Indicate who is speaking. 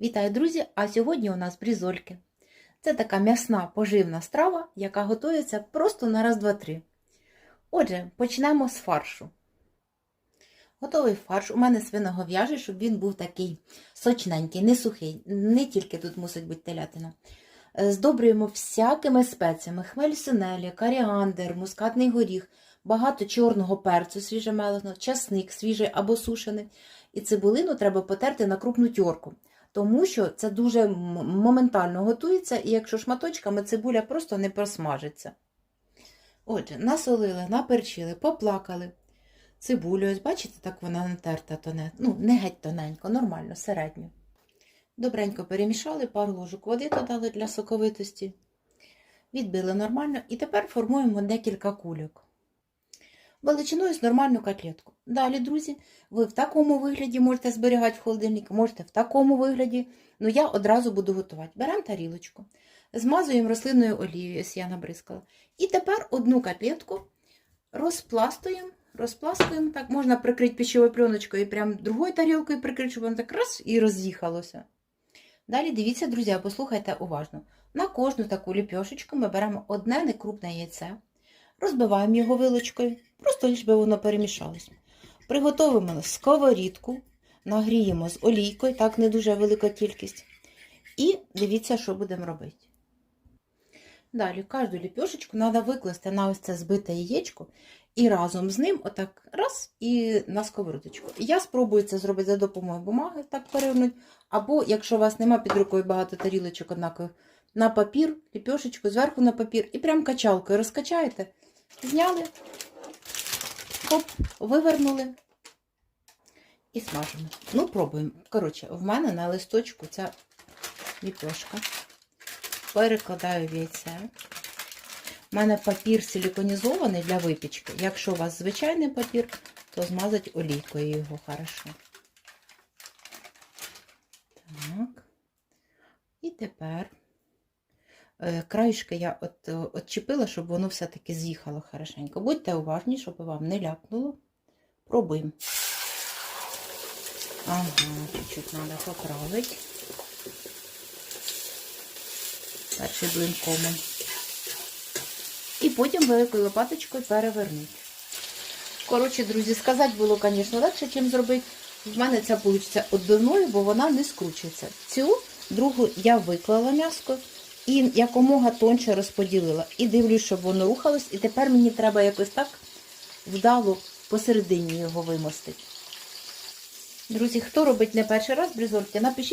Speaker 1: Вітаю, друзі! А сьогодні у нас брізольки. Це така м'ясна поживна страва, яка готується просто на раз, два, три. Отже, почнемо з фаршу. Готовий фарш. У мене свиногов'яжий, щоб він був такий сочненький, не сухий. Не тільки тут мусить бути телятина. Е, Здобрюємо всякими спеціями: хмель синелі, коріандр, мускатний горіх, багато чорного перцю свіжемеленого, часник свіжий або сушений. І цибулину треба потерти на крупну тьорку тому що це дуже моментально готується, і якщо шматочками цибуля просто не просмажиться. Отже, насолили, наперчили, поплакали. Цибулю, ось бачите, так вона натерта тоне. Ну, не геть тоненько, нормально, середньо. Добренько перемішали, пару ложок води додали для соковитості. Відбили нормально і тепер формуємо декілька кульок. Величиною з нормальну котлетку. Далі, друзі, ви в такому вигляді можете зберігати в холодильнику, можете в такому вигляді. Ну, я одразу буду готувати. Беремо тарілочку, змазуємо рослинною олією, ось я набризкала. І тепер одну котлетку розпластуємо, розпластуємо. Так, можна прикрити пищовою пленочкою і прям другою тарілкою прикрити, щоб воно так раз і роз'їхалося. Далі дивіться, друзі, послухайте уважно. На кожну таку ліпьошечку ми беремо одне некрупне яйце, розбиваємо його вилочкою, просто лиш би воно перемішалось. Приготовимо сковорідку, нагріємо з олійкою, так не дуже велика кількість. І дивіться, що будемо робити. Далі кожну ліпешечку треба викласти на ось це збите яєчко і разом з ним отак раз і на сковородочку. Я спробую це зробити за допомогою бумаги, так перевернути. Або, якщо у вас нема під рукою багато тарілочок однакових, на папір, ліпешечку, зверху на папір і прям качалкою розкачаєте, зняли, хоп, вивернули і смажимо. Ну, пробуємо. Коротше, в мене на листочку ця ліпешка. Перекладаю в яйце. У мене папір силіконізований для випічки. Якщо у вас звичайний папір, то змазать олійкою його хорошо. Так. І тепер краєшки я от, отчепила, щоб воно все-таки з'їхало хорошенько. Будьте уважні, щоб вам не ляпнуло. Пробуємо. Ага, чуть-чуть треба поправити. Перший блин комом. І потім великою лопаточкою перевернути. Коротше, друзі, сказати було, звісно, легше, чим зробити. В мене ця вийде отбивною, бо вона не скручується. Цю другу я виклала м'яско і якомога тонше розподілила. І дивлюсь, щоб воно рухалось. І тепер мені треба якось так вдало посередині його вимостити. Друзі, хто робить не перший раз брізольки, напишіть.